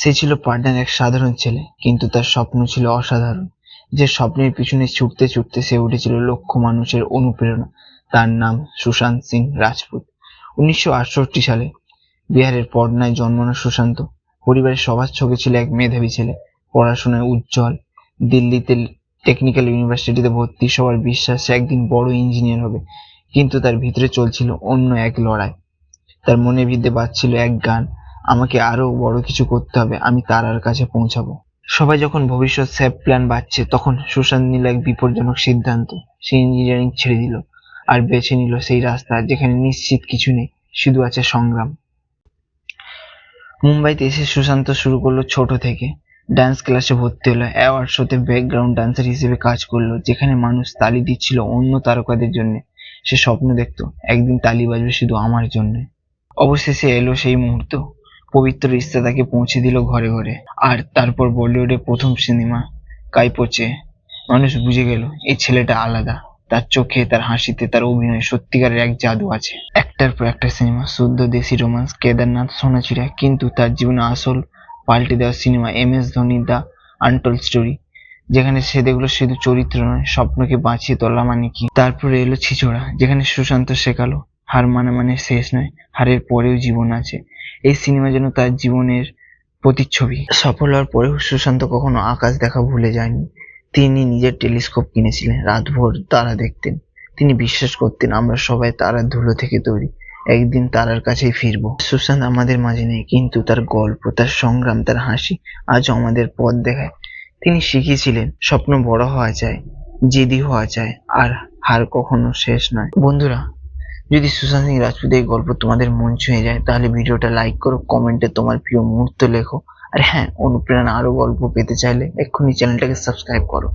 সে ছিল পাটনার এক সাধারণ ছেলে, কিন্তু তার স্বপ্ন ছিল অসাধারণ। যে স্বপ্নের পিছনে ছুটতে ছুটতে সে উঠেছিল লক্ষ মানুষের অনুপ্রেরণা। তার নাম সুশান্ত সিং রাজপুত। উনিশশো আটষট্টি সালে বিহারের পটনায় জন্মানো সুশান্ত। পরিবারের সবার চোখে ছিল এক মেধাবী ছেলে। পড়াশোনায় উজ্জ্বল। দিল্লিতে টেকনিক্যাল ইউনিভার্সিটিতে ভর্তি। সবার বিশ্বাস একদিন বড় ইঞ্জিনিয়ার হবে। কিন্তু তার ভিতরে চলছিল অন্য এক লড়াই। তার মনের ভিতরে বাজছিল এক গান। আমাকে আরও বড় কিছু করতে হবে, আমি তারার কাছে পৌঁছাবো। সবাই যখন ভবিষ্যৎ স্যাপ প্ল্যান বাঁচছে, তখন সুশান্ত নিল এক বিপজ্জনক সিদ্ধান্ত, সে ইঞ্জিনিয়ারিং ছেড়ে দিল আর বেছে নিল সেই রাস্তা যেখানে নিশ্চিত কিছু নেই, শুধু আছে সংগ্রাম। মুম্বাইতে এসে সুশান্ত শুরু করল ছোট থেকে। ডান্স ক্লাসে ভর্তি হলো অ্যাওয়ার্ড শোতে ব্যাকগ্রাউন্ড ডান্সার হিসেবে কাজ করল, যেখানে মানুষ তালি দিচ্ছিল অন্য তারকাদের জন্য। সে স্বপ্ন দেখতো, একদিন তালি বাজবে শুধু আমার জন্য। অবশেষে এলো সেই মুহূর্ত। পবিত্র রিস্তা তাকে পৌঁছে দিল ঘরে ঘরে। আর তারপর বলিউডে প্রথম সিনেমা কাইপোচে। মানুষ বুঝে গেল, এই ছেলেটা আলাদা। তার চোখে, তার হাসিতে, তার অভিনয়ে সত্যিকারের এক জাদু আছে। একটার পর একটা সিনেমা, শুদ্ধ দেশি রোমান্স, কেদারনাথ সোনাচিরা কিন্তু তার জীবনে আসল পাল্টে দেওয়া cinema M S Dhoni the untold story, যেখানে সে দেখল শুধু চরিত্র নয়, স্বপ্নকে বাঁচিয়ে তোলা মানে কি। তারপরে এলো ছিচড়া, যেখানে সুশান্ত শেখালো, হার মানে মানে শেষ নয়, হারের পরেও জীবন আছে। এই সিনেমা যেন তার জীবনের প্রতিচ্ছবি। সফল হওয়ার পরেও সুশান্ত কখনো আকাশ দেখা ভুলে যায়নি। তিনি নিজের টেলিস্কোপ কিনেছিলেন, রাতভর তারা দেখতেন। তিনি বিশ্বাস করতেন, আমরা সবাই তারার ধুলো থেকে তৈরি, একদিন তারার কাছেই ফিরবো। সুশান্ত আমাদের মাঝে নেই, কিন্তু তার গল্প, তার সংগ্রাম, তার হাসি আজও আমাদের পথ দেখায়। তিনি শিখিয়েছিলেন, স্বপ্ন বড় হওয়া যায় জেদি হওয়া যায় আর হার কখনো শেষ নয়। বন্ধুরা যদি সুশান্ত সিং রাজপুতের এই গল্প তোমাদের মন ছুঁয়ে যায়, তাহলে ভিডিওটা লাইক করো কমেন্টে তোমার প্রিয় মুহূর্ত লেখো। আর হ্যাঁ অনুপ্রেরণা আরও গল্প পেতে চাইলে এক্ষুনি চ্যানেলটাকে সাবস্ক্রাইব করো।